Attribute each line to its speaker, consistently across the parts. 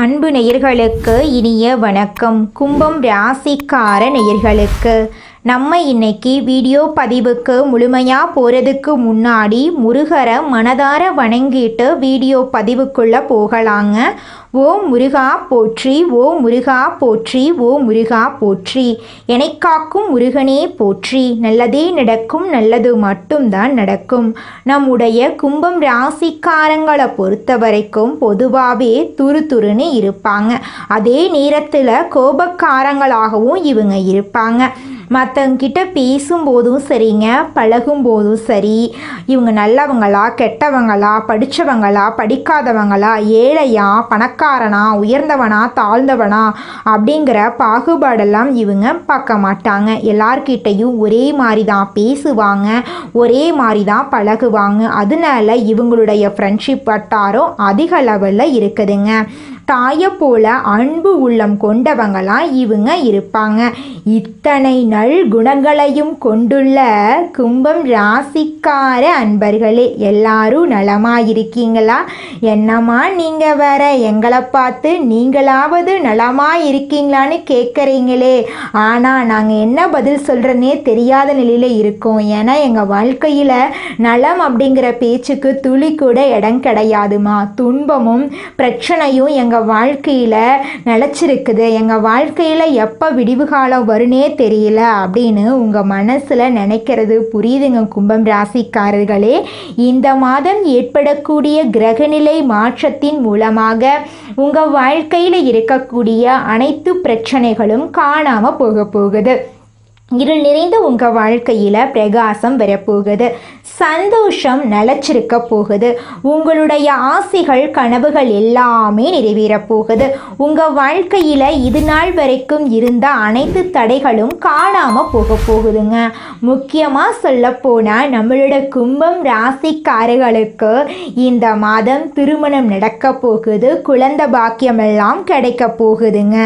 Speaker 1: அன்பு நேயர்களுக்கு இனிய வணக்கம். கும்பம் ராசிக்கார நேயர்களுக்கு நம்ம இன்னைக்கு வீடியோ பதிவுக்கு முழுமையாக போகிறதுக்கு முன்னாடி முருகரை மனதார வணங்கிட்டு வீடியோ பதிவுக்குள்ளே போகலாங்க. ஓ முருகா போற்றி ஓ முருகா போற்றி ஓ முருகா போற்றி. எனைக்காக்கும் முருகனே போற்றி. நல்லதே நடக்கும் நல்லது மட்டும்தான் நடக்கும். நம்முடைய கும்பம் ராசிக்காரங்களை பொறுத்த வரைக்கும் பொதுவாகவே துரு துருன்னு இருப்பாங்க. அதே நேரத்தில் கோபக்காரங்களாகவும் இவங்க இருப்பாங்க. மற்றவங்கிட்ட பேசும்போதும் சரிங்க பழகும்போதும் சரி. இவங்க நல்லவங்களா கெட்டவங்களா படித்தவங்களா படிக்காதவங்களா ஏழையா பணக்காரனா உயர்ந்தவனா தாழ்ந்தவனா அப்படிங்கிற பாகுபாடெல்லாம் இவங்க பார்க்க மாட்டாங்க. எல்லார்கிட்டையும் ஒரே மாதிரி தான் பேசுவாங்க ஒரே மாதிரி தான் பழகுவாங்க. அதனால இவங்களுடைய ஃப்ரெண்ட்ஷிப் வட்டாரம் அதிக லெவலில் இருக்குதுங்க. தாயை போல அன்பு உள்ளம் கொண்டவங்களாம் இவங்க இருப்பாங்க. இத்தனை நல் குணங்களையும் கொண்டுள்ள கும்பம் ராசிக்கார அன்பர்களே எல்லாரும் நலமாக இருக்கீங்களா என்னம்மா நீங்கள் வேற? எங்களை பார்த்து நீங்களாவது நலமாக இருக்கீங்களான்னு கேட்குறீங்களே ஆனால் நாங்கள் என்ன பதில் சொல்கிறனே தெரியாத நிலையில் இருக்கோம். ஏன்னா எங்கள் வாழ்க்கையில் நலம் அப்படிங்கிற பேச்சுக்கு துளி கூட இடம் கிடையாதுமா. துன்பமும் பிரச்சனையும் எங்கள் எங்கள் வாழ்க்கையில் நிலச்சிருக்குது. எங்கள் வாழ்க்கையில் எப்போ விடிவு காலம் வருனே தெரியல அப்படின்னு உங்கள் மனசில் நினைக்கிறது புரியுதுங்க கும்பம் ராசிக்காரர்களே. இந்த மாதம் ஏற்படக்கூடிய கிரகநிலை மாற்றத்தின் மூலமாக உங்கள் வாழ்க்கையில் இருக்கக்கூடிய அனைத்து பிரச்சனைகளும் காணாமல் போக போகுது. இருள் நிறைந்த உங்கள் வாழ்க்கையில் பிரகாசம் வரப்போகுது. சந்தோஷம் நிலச்சிருக்க போகுது. உங்களுடைய ஆசைகள் கனவுகள் எல்லாமே நிறைவேறப் போகுது. உங்கள் வாழ்க்கையில் இது நாள் வரைக்கும் இருந்த அனைத்து தடைகளும் காணாமல் போக போகுதுங்க. முக்கியமாக சொல்லப்போனால் நம்மளோட கும்பம் ராசிக்காரர்களுக்கு இந்த மாதம் திருமணம் நடக்க போகுது. குழந்தை பாக்கியமெல்லாம் கிடைக்க போகுதுங்க.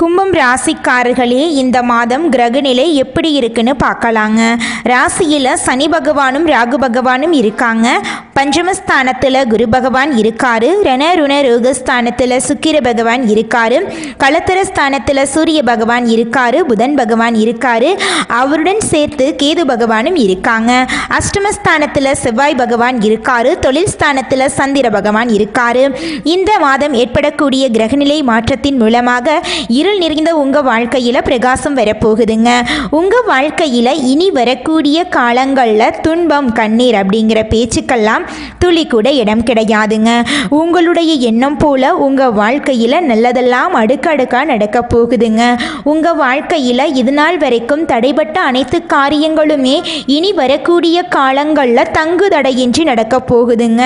Speaker 1: கும்பம் ராசிக்காரர்களே இந்த மாதம் கிரகநிலை எப்படி இருக்குன்னு பார்க்கலாங்க. ராசியில் சனி பகவானும் ராகு பகவானும் இருக்காங்க. பஞ்சமஸ்தானத்தில் குரு பகவான் இருக்காரு. ரண ருண ரோகஸ்தானத்தில் சுக்கிர பகவான் இருக்காரு. களத்திர ஸ்தானத்தில் சூரிய பகவான் இருக்காரு. புதன் பகவான் இருக்காரு. அவருடன் சேர்த்து கேது பகவானும் இருக்காங்க. அஷ்டமஸ்தானத்தில் செவ்வாய் பகவான் இருக்காரு. தொழில் ஸ்தானத்தில் சந்திர பகவான் இருக்காரு. இந்த மாதம் ஏற்படக்கூடிய கிரகநிலை மாற்றத்தின் மூலமாக இருள் நிறைந்த உங்கள் வாழ்க்கையில் பிரகாசம் வரப்போகுதுங்க. உங்கள் வாழ்க்கையில் இனி வரக்கூடிய காலங்களில் துன்பம் கண்ணீர் அப்படிங்கிற பேச்சுக்கெல்லாம் துளி கூட இடம் கிடையாதுங்க. உங்களுடைய எண்ணம் போல் உங்கள் வாழ்க்கையில் நல்லதெல்லாம் அடுக்கடுக்காக நடக்க போகுதுங்க. உங்கள் வாழ்க்கையில் இது நாள் வரைக்கும் தடைபட்ட அனைத்து காரியங்களுமே இனி வரக்கூடிய காலங்களில் தங்குதடையின்றி நடக்கப் நடக்க போகுதுங்க.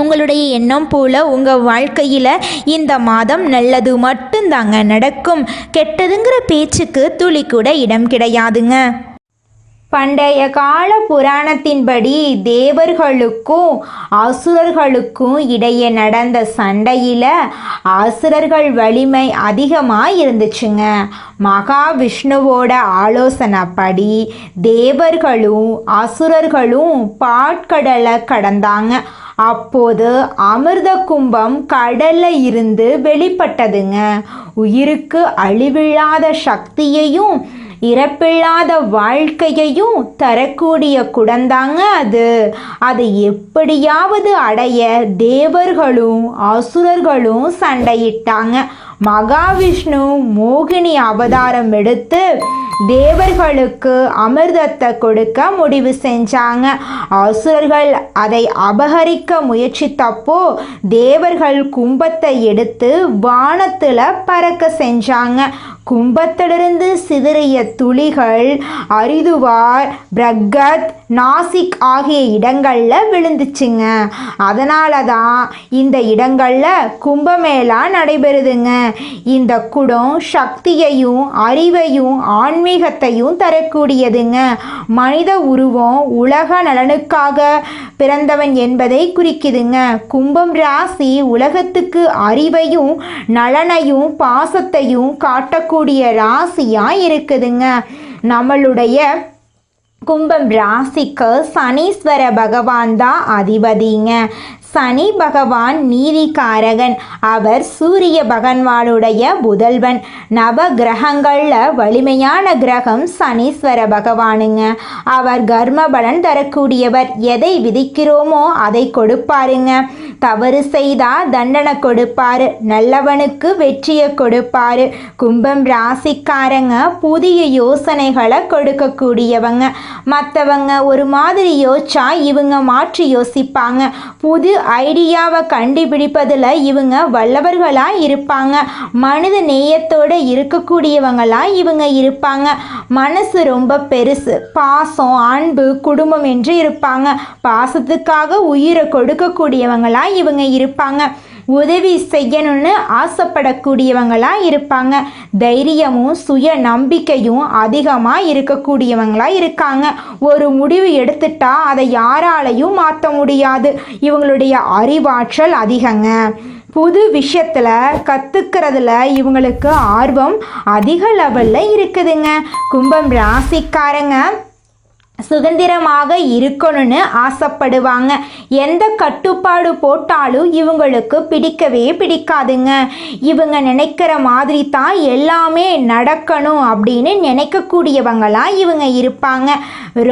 Speaker 1: உங்களுடைய எண்ணம் போல உங்கள் வாழ்க்கையில் இந்த மாதம் நல்லது மட்டும்தாங்க நடக்கும். கெட்டதுங்கிற பேச்சுக்கு துளி கூட இடம் கிடையாதுங்க. பண்டைய கால புராணத்தின்படி தேவர்களுக்கும் அசுரர்களுக்கும் இடையே நடந்த சண்டையில் அசுரர்கள் வலிமை அதிகமாக இருந்துச்சுங்க. மகாவிஷ்ணுவோட ஆலோசனைப்படி தேவர்களும் அசுரர்களும் பாட்கடலை கடந்தாங்க. அப்போது அமிர்த கும்பம் கடல்ல இருந்து வெளிப்பட்டதுங்க. உயிருக்கு அழிவில்லாத சக்தியையும் இறப்பில்லாத வாழ்க்கையையும் தரக்கூடிய குடந்தாங்க அது. அதை எப்படியாவது அடைய தேவர்களும் அசுரர்களும் சண்டையிட்டாங்க. மகாவிஷ்ணு மோகினி அவதாரம் எடுத்து தேவர்களுக்கு அமிர்தத்தை கொடுக்க முடிவு செஞ்சாங்க. அசுரர்கள் அதை அபகரிக்க முயற்சித்தப்போ தேவர்கள் கும்பத்தை எடுத்து வானத்தில் பறக்க செஞ்சாங்க. கும்பத்திலிருந்து சிதறிய துளிகள் அரிதுவார் பிரகத் நாசிக் ஆகிய இடங்களில் விழுந்துச்சுங்க. அதனால தான் இந்த இடங்களில் கும்பமேளா நடைபெறுதுங்க. இந்த குடம் சக்தியையும் அறிவையும் ஆன்மீகத்தையும் தரக்கூடியதுங்க. மனித உருவம் உலக நலனுக்காக பிறந்தவன் என்பதை குறிக்குதுங்க. கும்பம் ராசி உலகத்துக்கு அறிவையும் நலனையும் பாசத்தையும் காட்டக்கூடிய ராசியாக இருக்குதுங்க. நம்மளுடைய கும்பம் ராசிக்கு சனீஸ்வர பகவான் தான் அதிபதிங்க. சனி பகவான் நீதிகாரகன் அவர் சூரிய பகவானுடைய புதல்வன். நவ கிரகங்களில் வலிமையான கிரகம் சனீஸ்வர பகவானுங்க. அவர் கர்மபலன் தரக்கூடியவர். எதை விதிக்கிறோமோ அதை கொடுப்பாருங்க. தவறு செய்தா தண்டனை கொடுப்பாரு. நல்லவனுக்கு வெற்றியை கொடுப்பாரு. கும்பம் ராசிக்காரங்க புதிய யோசனைகளை கொடுக்கக்கூடியவங்க. மற்றவங்க ஒரு மாதிரி யோசிச்சா இவங்க மாற்றி யோசிப்பாங்க. புது ஐடியாவை கண்டுபிடிப்பதில் இவங்க வல்லவர்களாக இருப்பாங்க. மனித நேயத்தோடு இருக்கக்கூடியவங்களாக இவங்க இருப்பாங்க. மனசு ரொம்ப பெருசு பாசம் அன்பு குடும்பம் என்று இருப்பாங்க. பாசத்துக்காக உயிரை கொடுக்கக்கூடியவங்களாக இவங்க இருப்பாங்க. உதவி செய்யணும்னு ஆசைப்படக்கூடியவங்களாக இருப்பாங்க. தைரியமும் சுய நம்பிக்கையும் அதிகமாக இருக்கக்கூடியவங்களாக இருக்காங்க. ஒரு முடிவு எடுத்துட்டா அதை யாராலையும் மாற்ற முடியாது. இவங்களுடைய அறிவாற்றல் அதிகங்க. புது விஷயத்தில் கற்றுக்கிறதுல இவங்களுக்கு ஆர்வம் அதிக லெவலில் இருக்குதுங்க. கும்பம் ராசிக்காரங்க சுதந்திரமாக இருக்கணும்னு ஆசைப்படுவாங்க. எந்த கட்டுப்பாடு போட்டாலும் இவங்களுக்கு பிடிக்கவே பிடிக்காதுங்க. இவங்க நினைக்கிற மாதிரி தான் எல்லாமே நடக்கணும் அப்படின்னு நினைக்கக்கூடியவங்களாம் இவங்க இருப்பாங்க.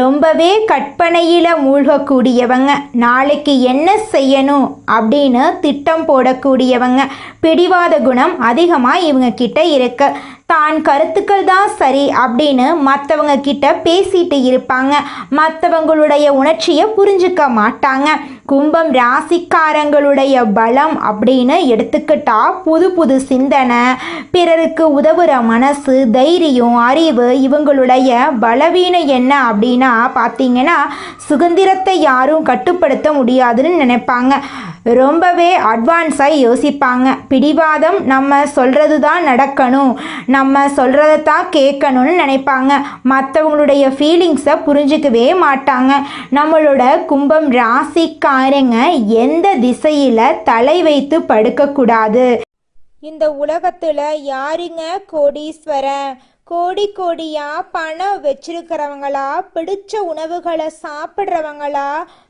Speaker 1: ரொம்பவே கற்பனையில் மூழ்கக்கூடியவங்க. நாளைக்கு என்ன செய்யணும் அப்படின்னு திட்டம் போடக்கூடியவங்க. பிடிவாத குணம் அதிகமாக இவங்க கிட்ட இருக்கு. தான் கருத்துக்கள் தான் சரி அப்படின்னு மற்றவங்க கிட்ட பேசிட்டு இருப்பாங்க. மற்றவங்களுடைய உணர்ச்சியை புரிஞ்சுக்க மாட்டாங்க. கும்பம் ராசிக்காரங்களுடைய பலம் அப்படின்னு எடுத்துக்கிட்டா புது புது சிந்தனை பிறருக்கு உதவுற மனசு தைரியம் அறிவு இவங்களுடைய பலவீனம் என்ன அப்படின்னா பார்த்தீங்கன்னா சுதந்திரத்தை யாரும் கட்டுப்படுத்த முடியாதுன்னு நினைப்பாங்க. ரொம்பவே அட்வான்ஸாக யோசிப்பாங்க. பிடிவாதம் நம்ம சொல்கிறது தான் நடக்கணும். நம்ம சொல்கிறத தான் கேட்கணும்னு நினைப்பாங்க. மற்றவங்களுடைய ஃபீலிங்ஸை புரிஞ்சிக்கவே மாட்டாங்க. நம்மளோட கும்பம் ராசிக்காரங்க எந்த திசையில் தலை வைத்து படுக்கக்கூடாது? இந்த உலகத்தில் யாருங்க கோடீஸ்வரன்? கோடி கோடியாக பணம் வச்சிருக்கிறவங்களா? பிடிச்ச உணவுகளை சாப்பிட்றவங்களா?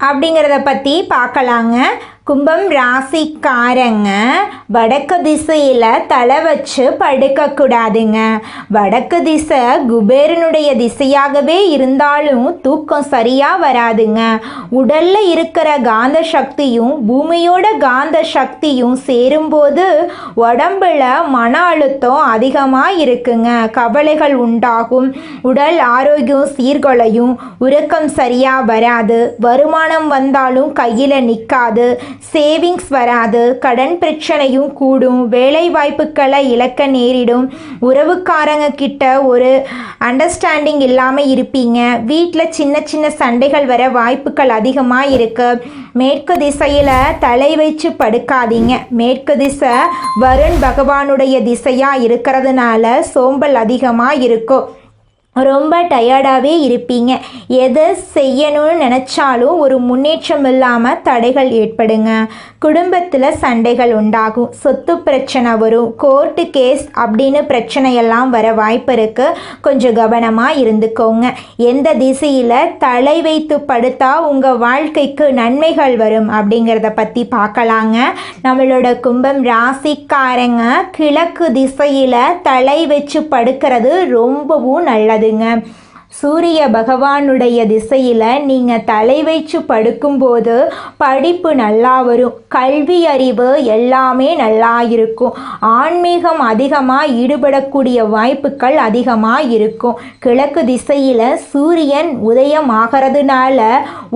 Speaker 1: அப்படிங்கிறத பற்றி பார்க்கலாங்க. கும்பம் ராசிக்காரங்க வடக்கு திசையில் தலை வச்சு படுக்கக்கூடாதுங்க வடக்கு திசை குபேரனுடைய திசையாகவே இருந்தாலும் தூக்கம் சரியாக வராதுங்க. உடலில் இருக்கிற காந்த சக்தியும் பூமியோட காந்த சக்தியும் சேரும்போது உடம்புல மன அழுத்தம் அதிகமாக இருக்குங்க. கவலைகள் உண்டாகும். உடல் ஆரோக்கியம் சீர்குலையும். உறக்கம் சரியாக வராது. வருமானம் வருமானம் வந்தாலும் கையில் நிற்காது சேவிங்ஸ் வராது. கடன் பிரச்சனையும் கூடும். வேலை வாய்ப்புகளை இழக்க நேரிடும். உறவுக்காரங்க கிட்ட ஒரு அண்டர்ஸ்டாண்டிங் இல்லாமல் இருப்பீங்க. வீட்டில் சின்ன சின்ன சண்டைகள் வர வாய்ப்புகள் அதிகமாக இருக்குது மேற்கு திசையில் தலை வச்சு படுக்காதீங்க. மேற்கு திசை வருண் பகவானுடைய திசையாக இருக்கிறதுனால சோம்பல் அதிகமாக இருக்கும். ரொம்ப டயர்டாகவே இருப்பீங்க. எதை செய்யணும்னு நினச்சாலும் ஒரு முன்னேற்றம் இல்லாமல் தடைகள் ஏற்படுங்க. குடும்பத்தில் சண்டைகள் உண்டாகும். சொத்து பிரச்சனை வரும். கோர்ட்டு கேஸ் அப்படின்னு பிரச்சனையெல்லாம் வர வாய்ப்பு இருக்குது கொஞ்சம் கவனமாக இருந்துக்கோங்க. எந்த திசையில் தலை வைத்து படுத்தா உங்கள் வாழ்க்கைக்கு நன்மைகள் வரும் அப்படிங்கிறத பற்றி பார்க்கலாங்க. நம்மளோட கும்பம் ராசிக்காரங்க கிழக்கு திசையில் தலை வச்சு படுக்கிறது ரொம்பவும் நல்லது. நல்லதுங்க சூரிய பகவானுடைய திசையில் நீங்கள் தலை வச்சு படுக்கும்போது படிப்பு நல்லா வரும். கல்வி அறிவு எல்லாமே நல்லா இருக்கும். ஆன்மீகம் அதிகமாக ஈடுபடக்கூடிய வாய்ப்புகள் அதிகமாக இருக்கும். கிழக்கு திசையில் சூரியன் உதயம் ஆகிறதுனால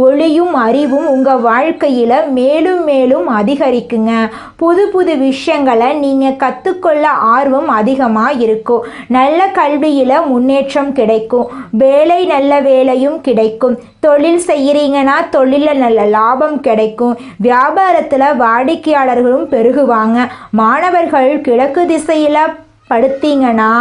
Speaker 1: ஒளியும் அறிவும் உங்கள் வாழ்க்கையில் மேலும் மேலும் அதிகரிக்குங்க. புது புது விஷயங்களை நீங்கள் கற்றுக்கொள்ள ஆர்வம் அதிகமாக இருக்கும். நல்ல கல்வியில் முன்னேற்றம் கிடைக்கும். வேலை நல்ல வேலையும் கிடைக்கும். தொழில் செய்கிறீங்கன்னா தொழிலில் நல்ல லாபம் கிடைக்கும். வியாபாரத்தில் வாடிக்கையாளர்களும் பெருகுவாங்க. மாணவர்கள் கிழக்கு திசையில் படுத்தீங்கன்னா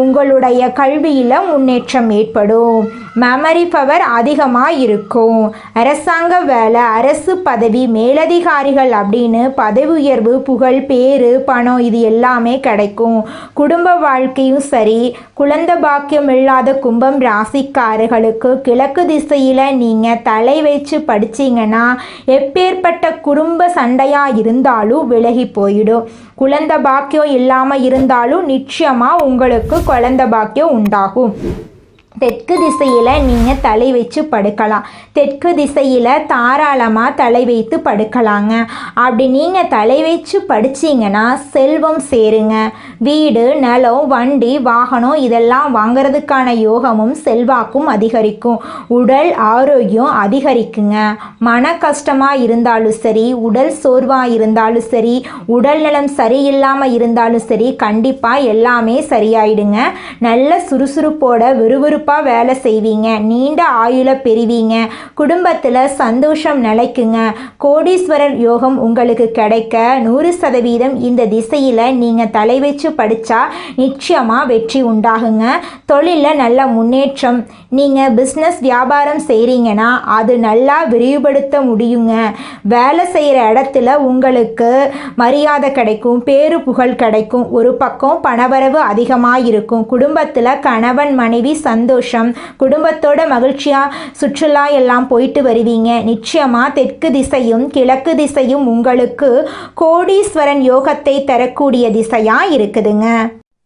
Speaker 1: உங்களுடைய கல்வியில் முன்னேற்றம் ஏற்படும். மெமரி பவர் அதிகமாக இருக்கும் அரசாங்க வேலை அரசு பதவி மேலதிகாரிகள் அப்படின்னு பதவி உயர்வு புகழ் பேரு பணம் இது எல்லாமே கிடைக்கும். குடும்ப வாழ்க்கையும் சரி குழந்த பாக்கியம் இல்லாத கும்பம் ராசிக்காரர்களுக்கு கிழக்கு திசையில் நீங்கள் தலை வச்சு படிச்சிங்கன்னா எப்பேற்பட்ட குடும்ப சண்டையாக இருந்தாலும் விலகி போயிடும். குழந்த பாக்கியம் இல்லாமல் இருந்தாலும் நிச்சயமாக உங்களுக்கு குழந்த பாக்கியம் உண்டாகும். தெற்கு திசையில் நீங்கள் தலை வச்சு படுக்கலாம். தெற்கு திசையில் தாராளமாக தலை வைத்து படுக்கலாங்க. அப்படி நீங்கள் தலை வச்சு படிச்சீங்கன்னா செல்வம் சேருங்க. வீடு நிலம் வண்டி வாகனம் இதெல்லாம் வாங்குறதுக்கான யோகமும் செல்வாக்கும் அதிகரிக்கும். உடல் ஆரோக்கியம் அதிகரிக்குங்க. மன கஷ்டமாக இருந்தாலும் சரி உடல் சோர்வாக இருந்தாலும் சரி உடல் நலம் சரியில்லாமல் இருந்தாலும் சரி கண்டிப்பாக எல்லாமே சரியாயிடுங்க. நல்ல சுறுசுறுப்போட விறுவிறுப்பாக வேலை செய்வீங்க. நீண்ட ஆயுள பெறுவீங்க. குடும்பத்தில் சந்தோஷம் நிலைக்குங்க. கோடீஸ்வரர் யோகம் உங்களுக்கு கிடைக்க நூறு சதவீதம் இந்த திசையில் நீங்கள் தலை வச்சு படித்தா நிச்சயமாக வெற்றி உண்டாகுங்க. தொழிலில் நல்ல முன்னேற்றம் நீங்கள் பிஸ்னஸ் வியாபாரம் செய்கிறீங்கன்னா அது நல்லா விரிவுபடுத்த முடியுங்க. வேலை செய்கிற இடத்துல உங்களுக்கு மரியாதை கிடைக்கும் பேரு புகழ் கிடைக்கும். ஒரு பக்கம் பணவரவு அதிகமாக இருக்கும். குடும்பத்தில் கணவன் மனைவி சந்தோஷம் குடும்பத்தோட மகிழ்ச்சியாக சுற்றுலா எல்லாம் போயிட்டு வருவீங்க. நிச்சயமாக தெற்கு திசையும் கிழக்கு திசையும் உங்களுக்கு கோடீஸ்வரன் யோகத்தை தரக்கூடிய திசையாக இருக்குதுங்க.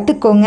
Speaker 1: கத்துக்கோங்க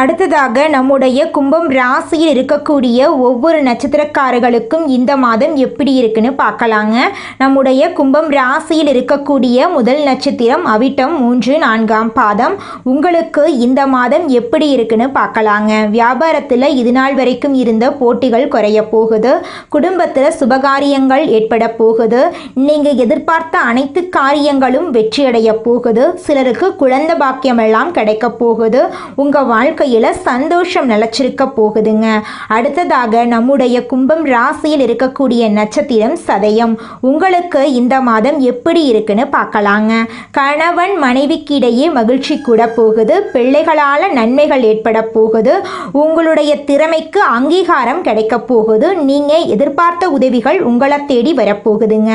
Speaker 1: அடுத்ததாக நம்முடைய கும்பம் ராசியில் இருக்கக்கூடிய ஒவ்வொரு நட்சத்திரக்காரர்களுக்கும் இந்த மாதம் எப்படி இருக்குன்னு பார்க்கலாங்க. நம்முடைய கும்பம் ராசியில் இருக்கக்கூடிய முதல் நட்சத்திரம் அவிட்டம் மூன்று நான்காம் பாதம். உங்களுக்கு இந்த மாதம் எப்படி இருக்குன்னு பார்க்கலாங்க. வியாபாரத்தில் இது நாள் வரைக்கும் இருந்த போட்டிகள் குறைய போகுது. குடும்பத்தில் சுபகாரியங்கள் ஏற்பட போகுது. நீங்கள் எதிர்பார்த்த அனைத்து காரியங்களும் வெற்றியடைய போகுது. சிலருக்கு குழந்தை பாக்கியமெல்லாம் கிடைக்கப் கிடைக்க போகுது. உங்கள் வாழ்க்கை வாழ்க்கையில் சந்தோஷம் நிலச்சிருக்க போகுதுங்க. அடுத்ததாக நம்முடைய கும்பம் ராசியில் இருக்கக்கூடிய நட்சத்திரம் சதயம். உங்களுக்கு இந்த மாதம் எப்படி இருக்குன்னு பார்க்கலாங்க. கணவன் மனைவிக்கிடையே மகிழ்ச்சி கூட போகுது. பிள்ளைகளால் நன்மைகள் ஏற்பட போகுது. உங்களுடைய திறமைக்கு அங்கீகாரம் கிடைக்க போகுது. நீங்கள் எதிர்பார்த்த உதவிகள் உங்களை தேடி வரப்போகுதுங்க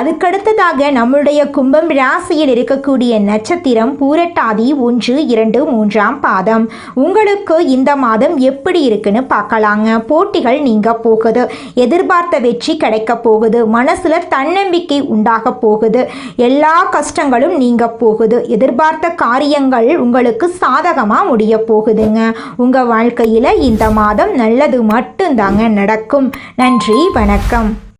Speaker 1: அதுக்கடுத்ததாக நம்முடைய கும்பம் ராசியில் இருக்கக்கூடிய நட்சத்திரம் பூரட்டாதி ஒன்று இரண்டு மூன்றாம் பாதம். உங்களுக்கு இந்த மாதம் எப்படி இருக்குன்னு பார்க்கலாங்க. போட்டிகள் நீங்க போகுது. எதிர்பார்த்த வெற்றி கிடைக்க போகுது. மனசுல தன்னம்பிக்கை உண்டாக போகுது. எல்லா கஷ்டங்களும் நீங்க போகுது. எதிர்பார்த்த காரியங்கள் உங்களுக்கு சாதகமா முடிய போகுதுங்க. உங்க வாழ்க்கையில இந்த மாதம் நல்லது மட்டும்தாங்க நடக்கும். நன்றி வணக்கம்.